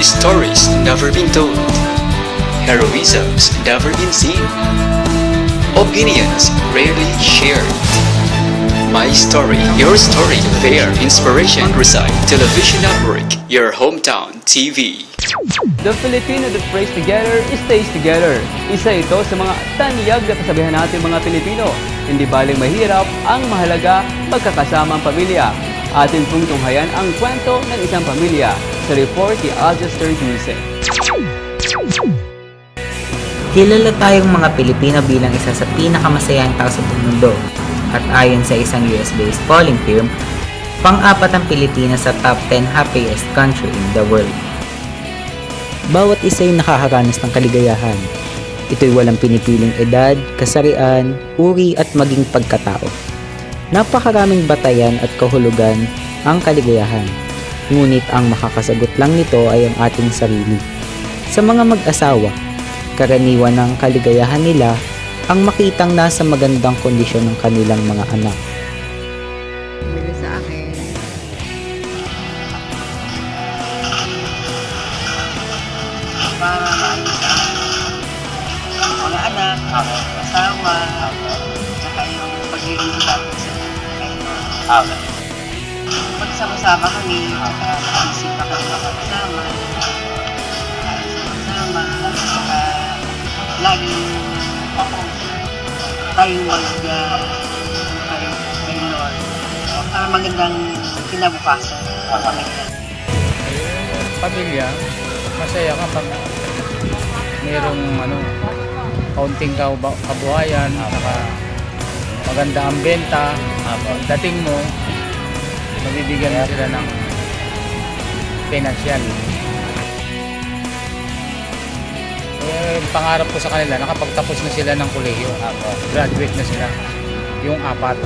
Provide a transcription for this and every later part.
Stories never been told. Heroisms never been seen. Opinions rarely shared. My story, your story, their inspiration reside. Television Network, your hometown TV. The Filipino that prays together stays together. Isa ito sa mga taniyag na kasabihan natin mga Pilipino. Hindi baling mahirap, ang mahalaga pagkakasama ang pamilya. Atin pong tunghayan ang kwento ng isang pamilya sa report ni Algester Dulce. Kilala tayong mga Pilipino bilang isa sa pinakamasayang tao sa mundo. At ayon sa isang US-based polling firm, pang-apat ang Pilipinas sa top 10 happiest country in the world. Bawat isa ay nakakaranas ng kaligayahan. Ito'y walang pinipiling edad, kasarian, uri at maging pagkatao. Napakaraming batayan at kahulugan ang kaligayahan. Ngunit ang makakasagot lang nito ay ang ating sarili. Sa mga mag-asawa, karaniwan ng kaligayahan nila ang makitang nasa magandang kondisyon ng kanilang mga anak. Bili sa akin. para mga anak, asawa, tsaka yung kayo. Pagsama-sama kami, tsaka isip na kami makakasama, ayos na kasama, tsaka laging tayong mag uh, kay, kay Lord para magandang kinabukasan ang pamilya. pamilya, masaya kapag mayroong ano, kaunting kabu- kabuhayan, saka maganda ang benta, dating mo, mabibigyan mo sila ng financial. Eh, pangarap ko sa kanila, nakapagtapos na sila ng kolehiyo. Graduate na sila. Yung apat.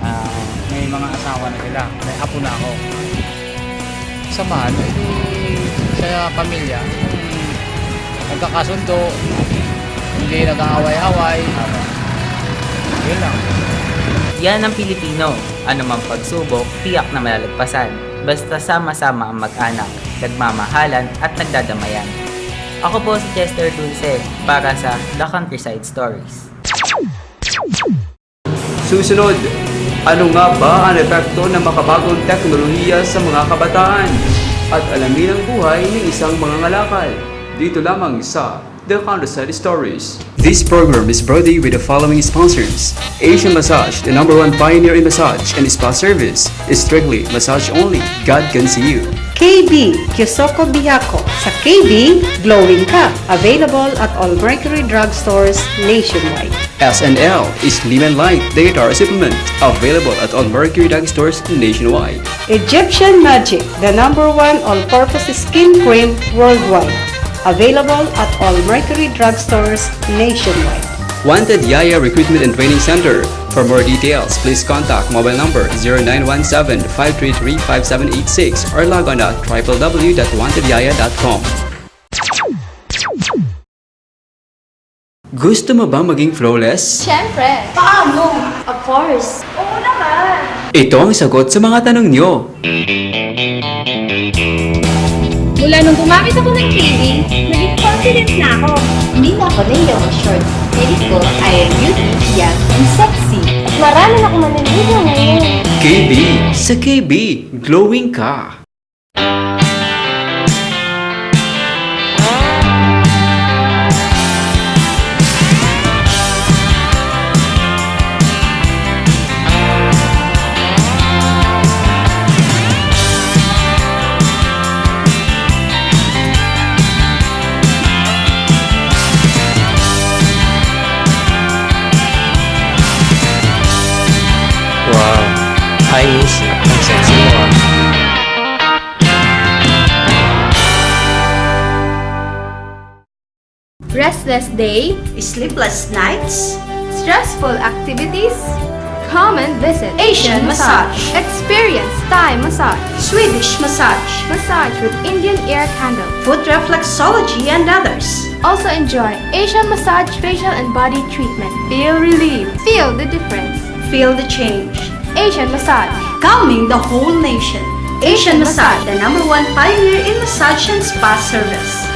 Ah, may mga asawa na sila. May apo na ako samahan hindi sa pamilya nagkakasundo hindi nag-aaway-away yun lang Yan ang Pilipino. Anumang pagsubok, tiyak na malalagpasan. Basta sama-sama ang mag-anak, nagmamahalan at nagdadamayan. Ako po si Chester Dulce para sa The Countryside Stories. Susunod, ano nga ba ang epekto ng makabagong teknolohiya sa mga kabataan? At alamin ang buhay ng isang mangangalakal. Dito lamang sa The Countryside Stories. This program is brought to you with the following sponsors. Asian Massage, the number one pioneer in massage and spa service, is strictly massage only. God can see you. KB Kyosoko Biyako. Sa KB, glowing ka. Available at all Mercury drugstores nationwide. SNL is Lehman Light Dietary Supplement, available at all Mercury Drug stores nationwide. Egyptian Magic, the number one all-purpose skin cream worldwide. Available at all Mercury drugstores nationwide. Wanted Yaya Recruitment and Training Center. For more details, please contact mobile number 0917-533-5786 or log on at www.wantedyaya.com. Gusto mo ba maging flawless? Siyempre. Paano? Of course. Oo naman. Ito ang sagot sa mga tanong nyo. Mula nung gumamit ako ng TV, naging confident na ako. Hindi na ako short. Feeling ko, I am beauty, young, and sexy. At marami na akong maniligaw ngayon. KB. Sa KB, glowing ka. Restless day, Sleepless nights? stressful activities. common visit Asian Massage. Experience Thai massage, Swedish massage, massage with Indian ear candle. foot reflexology and others. Also enjoy Asian massage facial and body treatment. Feel relief. Feel the difference. Feel the change. Asian massage. Calming the whole nation. Asian Massage, the number one pioneer in massage and spa service.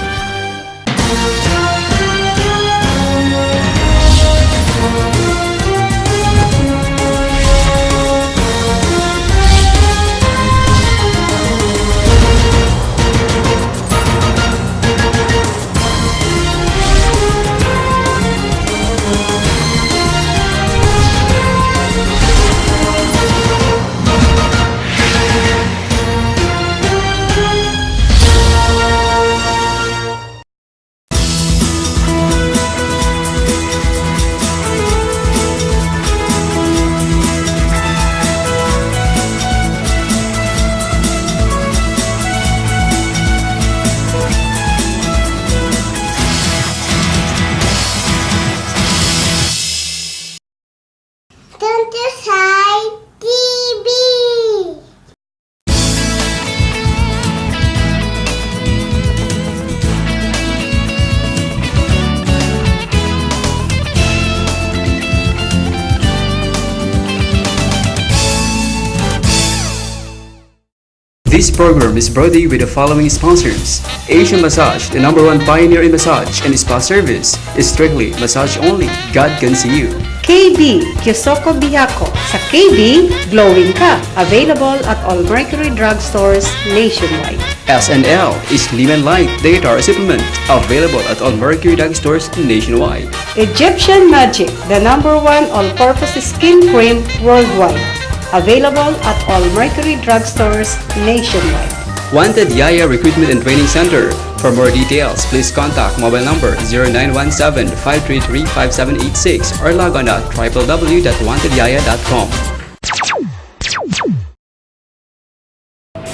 This program is brought to you with the following sponsors. Asian Massage, the number one pioneer in massage and spa service, is strictly massage only. God can see you. KB, Kyosoko Bihako. Sa KB, glowing ka. Available at all Mercury drugstores nationwide. SNL is Slim and Light Dietary Supplement, available at all Mercury Drug stores nationwide. Egyptian Magic, the number one all-purpose skin cream worldwide. Available at all Mercury drugstores nationwide. Wanted Yaya Recruitment and Training Center. For more details, please contact mobile number 0917-533-5786 or log on at www.wantedyaya.com.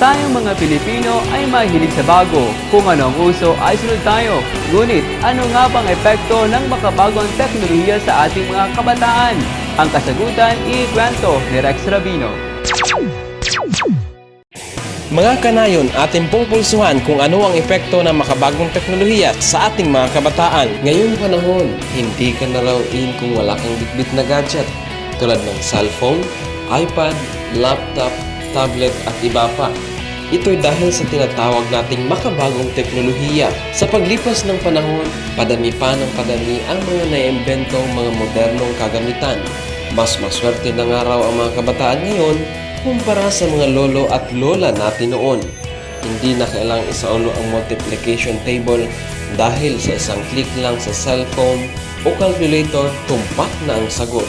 Tayong mga Pilipino ay mahilig sa bago. Kung ano ang uso ay sunod tayo. Ngunit ano nga bang epekto ng makabagong teknolohiya sa ating mga kabataan? Ang kasagutan, ikwento ni Rex Rabino. Mga kanayon, ating pong pulsuhan kung ano ang epekto ng makabagong teknolohiya sa ating mga kabataan. Ngayong panahon, hindi ka na raw in kung wala kang bitbit na gadget tulad ng cellphone, iPad, laptop, tablet at iba pa. Ito'y dahil sa tinatawag nating makabagong teknolohiya. Sa paglipas ng panahon, padami pa ng padami ang mga naimbentong mga modernong kagamitan. Mas maswerte na nga raw ang mga kabataan ngayon kumpara sa mga lolo at lola natin noon. Hindi na kailangang isaulo ang multiplication table dahil sa isang click lang sa cellphone o calculator, tumpak na ang sagot.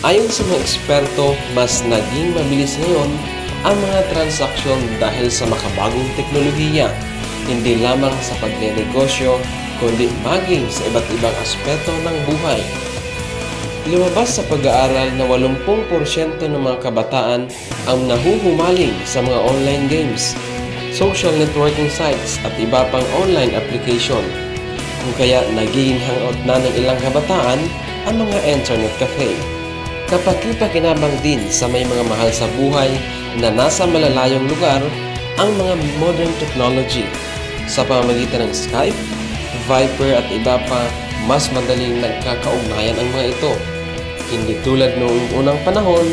Ayon sa mga eksperto, mas naging mabilis ngayon ang mga transaksyon dahil sa makabagong teknolohiya, hindi lamang sa pagnenegosyo, kundi maging sa iba't ibang aspeto ng buhay. Lumabas sa pag-aaral na 80% ng mga kabataan ang nahuhumaling sa mga online games, social networking sites at iba pang online application. Kung kaya naging hangout na ng ilang kabataan ang mga internet cafe. Kapakipakinabang din sa may mga mahal sa buhay na nasa malalayong lugar ang mga modern technology sa pamamagitan ng Skype, Viber at iba pa mas madaling nagkakaugnayan ang mga ito. Hindi tulad noong unang panahon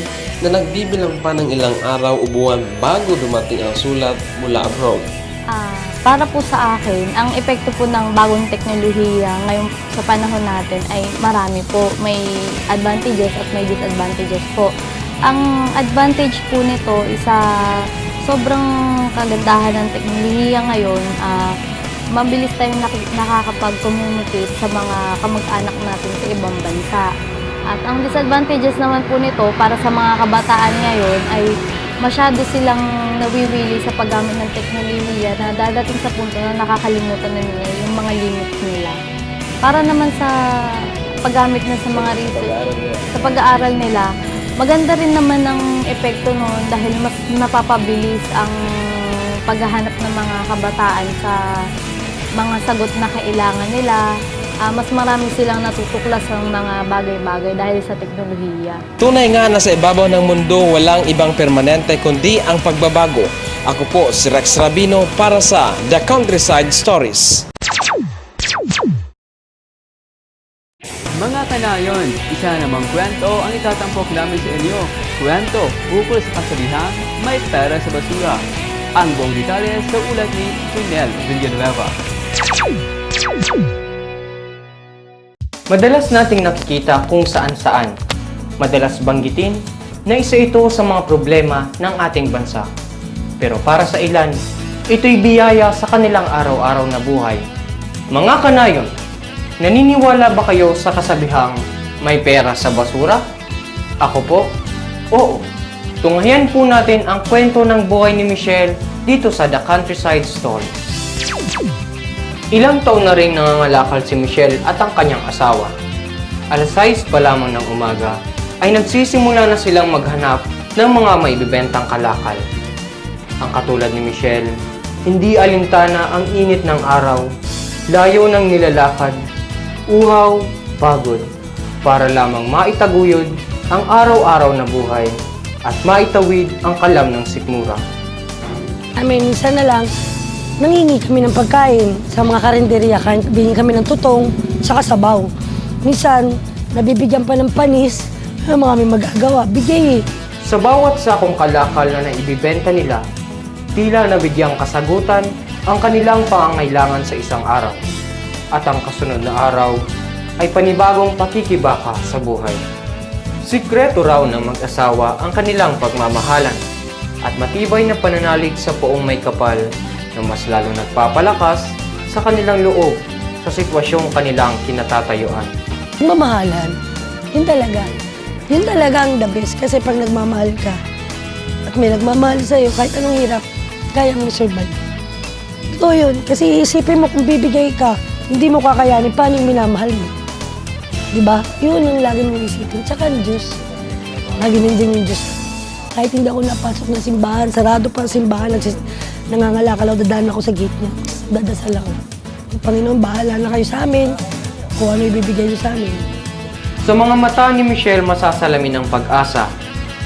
na nagbibilang pa ng ilang araw o buwan bago dumating ang sulat mula abroad. Ah, para po sa akin, ang epekto po ng bagong teknolohiya ngayon sa panahon natin ay marami po. May advantages at may disadvantages po. Ang advantage po nito isa sobrang kagandahan ng teknolohiya ngayon. Ah, mabilis tayong naki- nakakapag-communicate sa mga kamag-anak natin sa ibang bansa. At ang disadvantages naman po nito para sa mga kabataan ngayon ay masyado silang nawiwili sa paggamit ng teknolohiya na dadating sa punto na nakakalimutan na nila yung mga limits nila. Para naman sa paggamit na sa mga research, sa pag-aaral nila, maganda rin naman ang epekto noon dahil mas napapabilis ang paghahanap ng mga kabataan sa mga sagot na kailangan nila. Ah, mas marami silang natutuklas ng mga bagay-bagay dahil sa teknolohiya. Tunay nga na sa ibabaw ng mundo walang ibang permanente kundi ang pagbabago. Ako po si Rex Rabino para sa The Countryside Stories. Kanayon, isa namang kwento ang itatampok namin sa inyo. Kwento ukol sa kasabihan, may pera sa basura. Ang buong detalye sa ulat ni Junel Villanueva. Madalas nating nakikita kung saan-saan. Madalas banggitin na isa ito sa mga problema ng ating bansa. Pero para sa ilan, ito'y biyaya sa kanilang araw-araw na buhay. Mga kanayon, naniniwala ba kayo sa kasabihang may pera sa basura? Ako po, oo. Tunghayan po natin ang kwento ng buhay ni Michelle dito sa The Countryside Story. Ilang taon na rin nangangalakal si Michelle at ang kanyang asawa. Alas 6 pa lamang ng umaga ay nagsisimula na silang maghanap ng mga maibibentang kalakal. Ang katulad ni Michelle, hindi alintana ang init ng araw, layo ng nilalakad, uhaw, pagod, para lamang maitaguyod ang araw-araw na buhay at maitawid ang kalam ng sikmura. I mean, minsan na lang, nangingi kami ng pagkain sa mga karinderya, kain- bingin kami ng tutong, saka sabaw. Minsan, nabibigyan pa ng panis, ano mga may magagawa, bigay eh. Sa bawat sakong kalakal na naibibenta nila, tila nabigyang kasagutan ang kanilang pangangailangan sa isang araw. At ang kasunod na araw ay panibagong pakikibaka sa buhay. Sikreto raw ng mag-asawa ang kanilang pagmamahalan at matibay na pananalig sa poong may kapal na mas lalo nagpapalakas sa kanilang loob sa sitwasyong kanilang kinatatayuan. Mamahalan, yun talaga. Yun talaga ang the best kasi pag nagmamahal ka at may nagmamahal sa'yo, kahit anong hirap, kaya mong survive. Totoo yun, kasi isipin mo kung bibigay ka, hindi mo kakayanin, paano yung minamahal mo? Di ba? Yun ang lagi mong isipin. Tsaka ang Diyos. Lagi nandiyan yung Diyos. Kahit hindi ako napasok ng simbahan, sarado pa ang simbahan, nagsis- nangangalakal ako, dadaan ako sa gate niya. Dadasal ako. Panginoon, bahala na kayo sa amin. Kung ano ibibigay niyo sa amin. Sa mga mata ni Michelle masasalamin ng pag-asa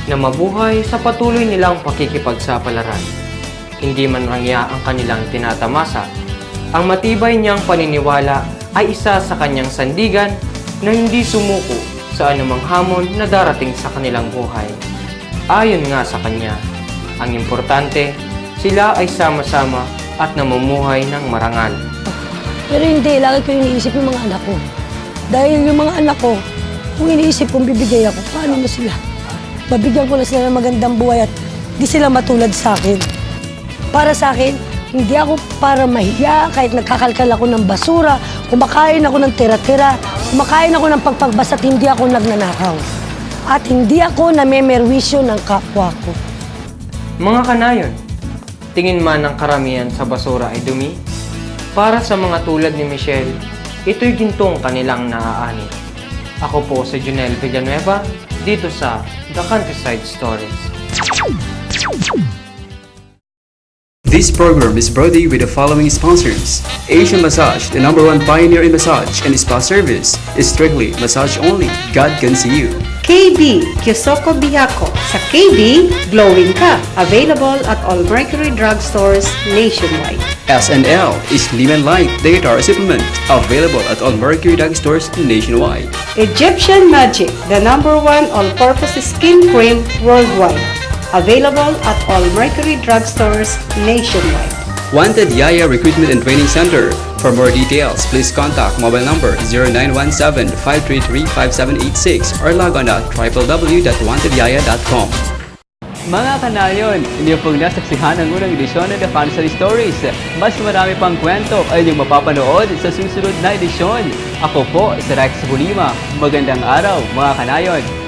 na mabuhay sa patuloy nilang pakikipagsapalaran. Hindi man rangya ang kanilang tinatamasa. Ang matibay niyang paniniwala ay isa sa kanyang sandigan na hindi sumuko sa anumang hamon na darating sa kanilang buhay. Ayon nga sa kanya, ang importante, sila ay sama-sama at namumuhay ng marangal. Pero hindi, lagi ko iniisip yung mga anak ko. Dahil yung mga anak ko, kung iniisip kong bibigay ako, paano na sila? Babigyan ko na sila ng magandang buhay at di sila matulad sa akin. Para sa akin, hindi ako para mahiya kahit nagkakalkal ako ng basura, kumakain ako ng tira-tira, kumakain ako ng pagpagbasa at hindi ako nagnanakaw. At hindi ako namemerwisyo ng kapwa ko. Mga kanayon, tingin man ng karamihan sa basura ay dumi? Para sa mga tulad ni Michelle, ito'y gintong kanilang naaani. Ako po si Junel Villanueva, dito sa The Countryside Stories. This program is brought to you with the following sponsors. Asian Massage, the number one pioneer in massage and spa service, is strictly massage only. God can see you. KB Kyosoko Bihako. Sa KB, glowing ka. Available at all Mercury drugstores nationwide. SNL is Liman Light Data Supplement, available at all Mercury Drug stores nationwide. Egyptian Magic, the number one all-purpose skin cream worldwide. Available at all Mercury drugstores nationwide. Wanted Yaya Recruitment and Training Center. For more details, please contact mobile number 0917-533-5786 or log on at www.wantedyaya.com. Mga kanayon, inyo pong nasaksihan ang unang edisyon ng The Fantasy Stories. Mas marami pang kwento ay inyong mapapanood sa susunod na edisyon. Ako po si Rex Bulima. Magandang araw mga kanayon.